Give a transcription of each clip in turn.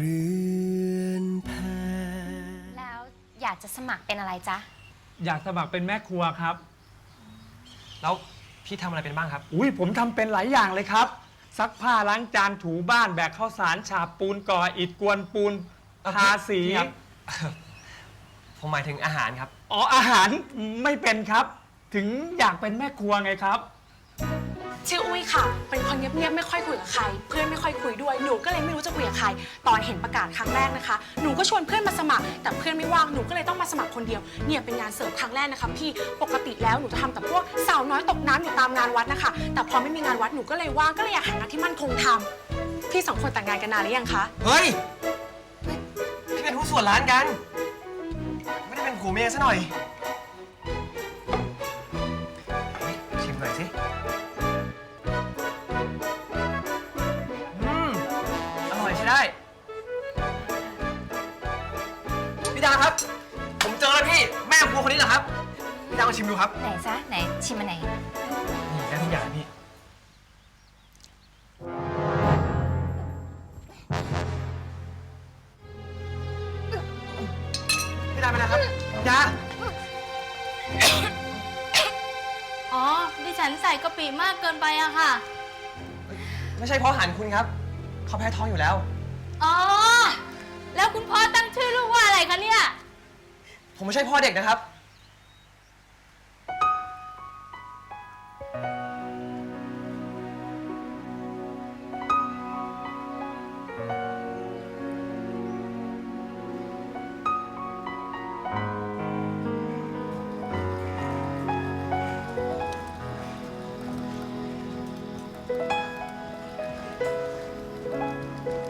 เรือนแพแล้วอยากจะสมัครเป็นอะไรจ๊ะ อยากสมัครเป็นแม่ครัวครับ แล้วพี่ทำอะไรเป็นบ้างครับ อุ้ยผมทำเป็นหลายอย่างเลยครับ ซักผ้าล้างจานถูบ้านแบกข้าวสารฉาบปูนก่ออิฐกวนปูนเอ่อทาสี พี่ครับ ผมหมายถึงอาหารครับ อ๋ออาหารไม่เป็นครับ ถึงอยากเป็นแม่ครัวไงครับ ชื่ออุ้ยค่ะ เป็นคนเงียบๆไม่ค่อยคุยกับใคร เพื่อนไม่ค่อยคุยด้วย หนูก็เลยไม่รู้จะคุยกับใคร ตอนเห็นประกาศครั้งแรกนะคะ หนูก็ชวนเพื่อนมาสมัคร แต่เพื่อนไม่ว่าง หนูก็เลยต้องมาสมัครคนเดียว เนี่ยเป็นงานเสริมครั้งแรกนะคะพี่ ปกติแล้วหนูจะทำแต่พวกสาวน้อยตกน้ำอยู่ตามงานวัดนะคะ แต่พอไม่มีงานวัดหนูก็เลยว่างก็เลยอยากหางานที่มั่นคงทำพี่สองคนแต่งงานกันนานหรือยังคะ เฮ้ย พี่เป็นผู้ส่วนร้านกัน ไม่ได้เป็นผัวเมียซะหน่อย ได้ พี่ดาครับ ผมเจอแล้วพี่ แม่ครัวคนนี้เหรอครับ พี่ดามาชิมดูครับไหนจ๊ะไหนชิมมาไหน นี่ได้ทุกอย่างพี่ พี่ดาไปนะครับพี่ดาอ๋อ ดิฉันใส่กะปิมากเกินไปอะค่ะ ไม่ใช่เพราะอาหันคุณครับ เขาแพ้ท้องอยู่แล้ว อ๋อ แล้วคุณพ่อตั้งชื่อลูกว่าอะไรคะเนี่ย ผมไม่ใช่พ่อเด็กนะครับไ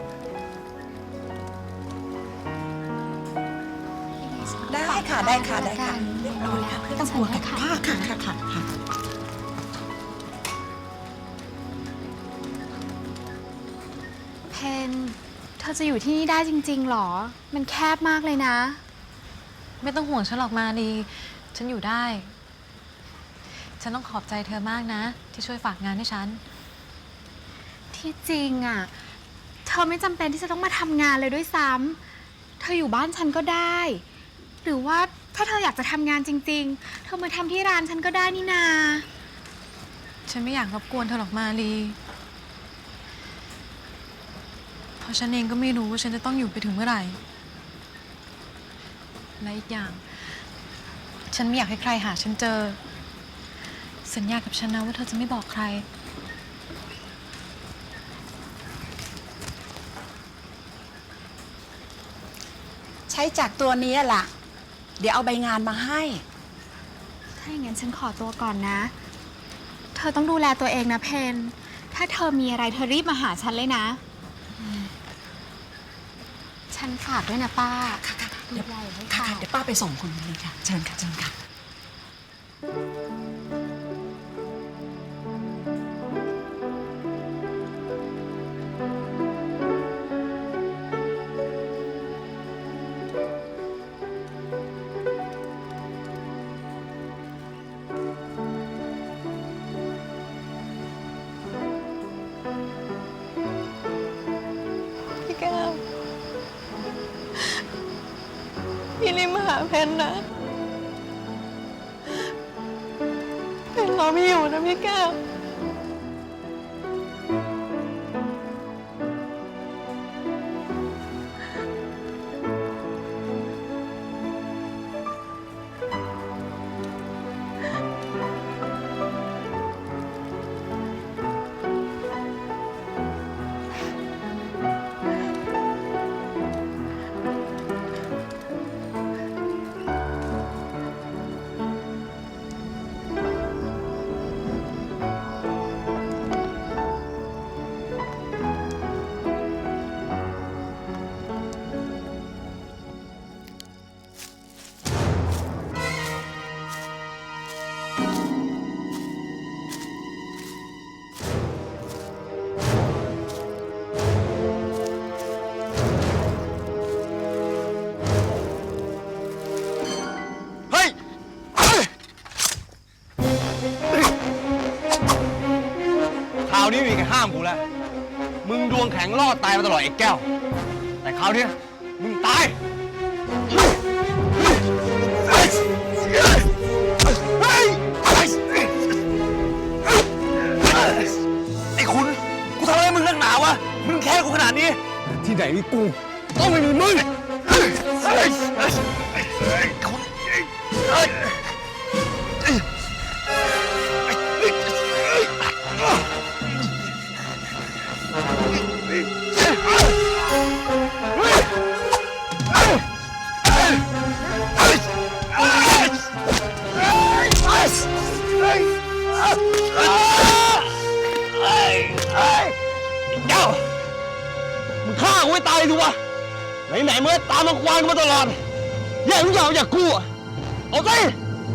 ค่ะได้ค่ะได้ค่ะเรียบร้อยค่ะไม่ต้องกลัวค่ะค่ะค่ะค่ะค่ะค่ะเพนเธอจะอยู่ที่นี่ได้จริง ๆ หรอ มันแคบมากเลยนะ ไม่ต้องห่วงฉันหรอกมาลีฉันอยู่ได้ ฉันต้องขอบใจเธอมากนะ ที่ช่วยฝากงานให้ฉัน ที่จริงอะ เธอไม่จำเป็นที่จะต้องมาทำงานเลยด้วยซ้ำเธออยู่บ้านฉันก็ได้ หรือว่าถ้าเธออยากจะทำงานจริง ๆ เธอมาทำที่ร้านฉันก็ได้นี่นา ฉันไม่อยากรบกวนเธอหรอกมาลี เพราะฉันเองก็ไม่รู้ว่าฉันจะต้องอยู่ไปถึงเมื่อไหร่ และอีกอย่าง ฉันไม่อยากให้ใครหาฉันเจอ สัญญากับฉันนะว่าเธอจะไม่บอกใคร ใช้จากตัวนี้ล่ะ เดี๋ยวเอาใบงานมาให้ ถ้าอย่างนั้นฉันขอตัวก่อนนะ เธอต้องดูแลตัวเองนะเพน ถ้าเธอมีอะไรเธอรีบมาหาฉันเลยนะ ฉันฝากด้วยนะป้าค่ะค่ะเดี๋ยวดูแลอย่าให้ค่ะขาดเดี๋ยวป้าไปส่งคนนี้ค่ะ เชิญค่ะ เชิญค่ะ หาเพนนะ เพนรอพี่อยู่นะพี่แก้ว คราวนี้มีใครห้ามกูแล้ว มึงดวงแข็งรอดตายมาตลอดไอ้แก้ว แต่คราวเนี้ยมึงตาย ไอ้คุณ กูทำอะไรมึงนักหนาวะ มึงแค่กูขนาดนี้ ที่ไหนมีกู ต้องไม่มีมึงคุณ เจ้า มึงฆ่ากูให้ตายดูวะ ไหนๆเมื่อตามมาควานกูมาตลอด อย่ามึงอย่าอย่ากูอะเอาสิ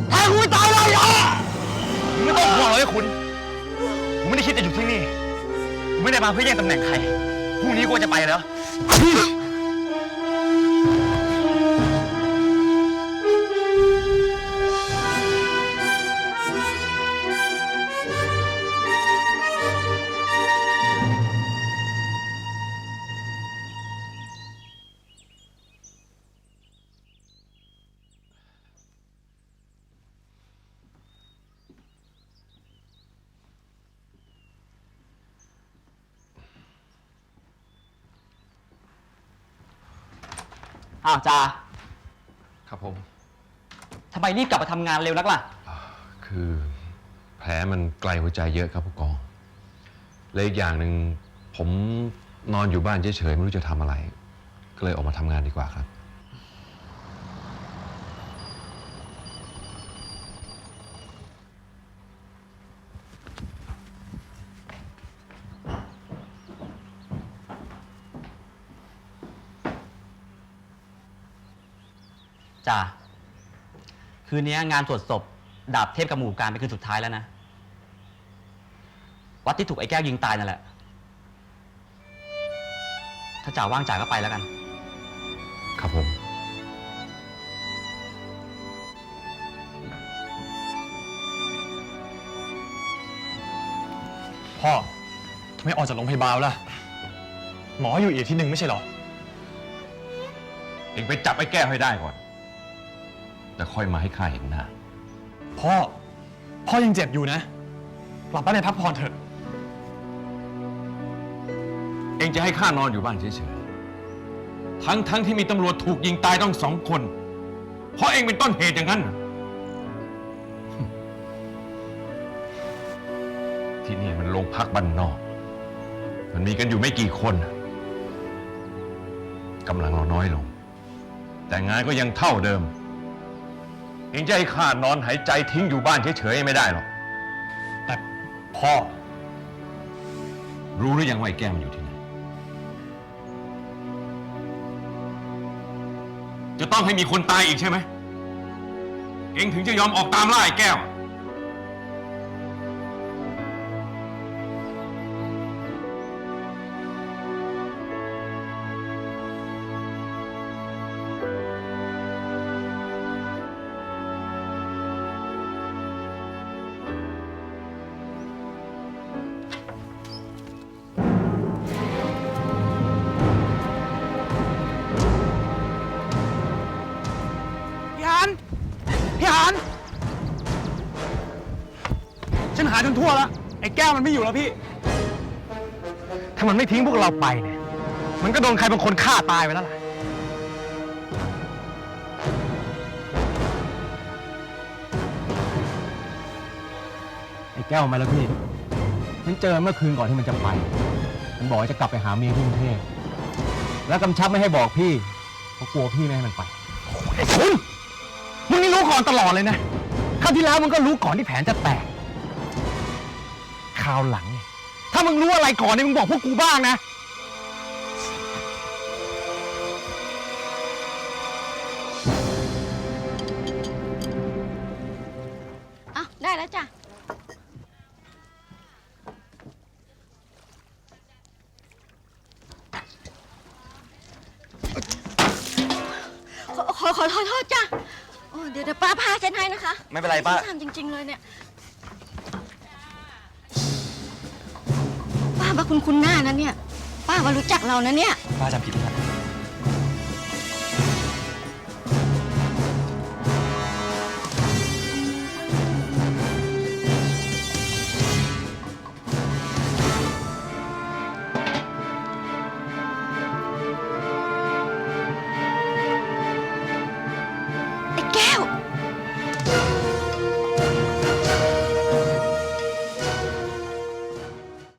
แทงกูให้ตายเลยอะมึงไม่ต้องห่วงเลยคุณกูไม่ได้คิดจะอยู่ที่นี่กูไม่ได้มาเพื่อแย่งตำแหน่งใคร พรุ่งนี้กูจะไปแล้ว อ้าวจ่าครับผม ทำไมรีบกลับมาทำงานเร็วนักล่ะ คือแผลมันไกลหัวใจเยอะครับผู้กอง และอีกอย่างหนึ่งผมนอนอยู่บ้านเฉยๆไม่รู้จะทำอะไร ก็เลยออกมาทำงานดีกว่าครับ จ่าคืนนี้งานสวดศพดาบเทพกับหมู่การเป็นคืนสุดท้ายแล้วนะ วัดที่ถูกไอ้แก้วยิงตายนั่นแหละ ถ้าจ่าว่างจ่าก็ไปแล้วกัน ครับผม พ่อทำไมออกจากโรงพยาบาลล่ะ หมออยู่อีกที่หนึ่งไม่ใช่เหรอ เองไปจับไอ้แก้วให้ได้ก่อน แล้วค่อยมาให้ข้าเห็นหน้า พ่อ พ่อยังเจ็บอยู่นะ กลับบ้านไปพักผ่อนเถอะ เองจะให้ข้านอนอยู่บ้านเฉยๆ ทั้งทั้งที่มีตำรวจถูกยิงตายต้องสองคน เพราะเองเป็นต้นเหตุอย่างนั้นเหรอที่นี่มันโรงพักบ้านนอก มันมีกันอยู่ไม่กี่คนกำลังเราน้อยลง แต่งานก็ยังเท่าเดิม เองจะให้ข้านอนหายใจทิ้งอยู่บ้านเฉยๆไม่ได้หรอก แต่พ่อ รู้หรือยังว่าไอ้แก้วมันอยู่ที่ไหน จะต้องให้มีคนตายอีกใช่ไหม เองถึงจะยอมออกตามล่าไอ้แก้วานพี่หานฉันหาจนทั่วแล้วไอ้แก้วมันไม่อยู่แล้วพี่ ถ้ามันไม่ทิ้งพวกเราไปเนี่ย มันก็โดนใครบางคนฆ่าตายไปแล้วล่ะ ไอ้แก้วมาแล้วพี่ฉันเจอเมื่อคืนก่อนที่มันจะไป มันบอกว่าจะกลับไปหาเมียที่กรุงเทพแล้วกำชับไม่ให้บอกพี่เพราะกลัวพี่ไม่ให้มันไปไอ้คุณ ก่อนตลอดเลยนะครั้งที่แล้วมึงก็รู้ก่อนที่แผนจะแตกคราวหลังเนี่ยถ้ามึงรู้อะไรก่อนเนี่ยมึงบอกพวกกูบ้างนะ อะได้แล้วจ้ะ ขอขอขอโทษจ้ะ อ้เดี๋ยวเดี๋ยวป้าพาฉันให้นะคะไม่เป็นไรป้าฉันทำจริง ๆ เลยเนี่ย ป้าว่าคุณคุณหน้านะเนี่ย ป้าว่ารู้จักเรานะเนี่ย ป้าจำผิดแล้ว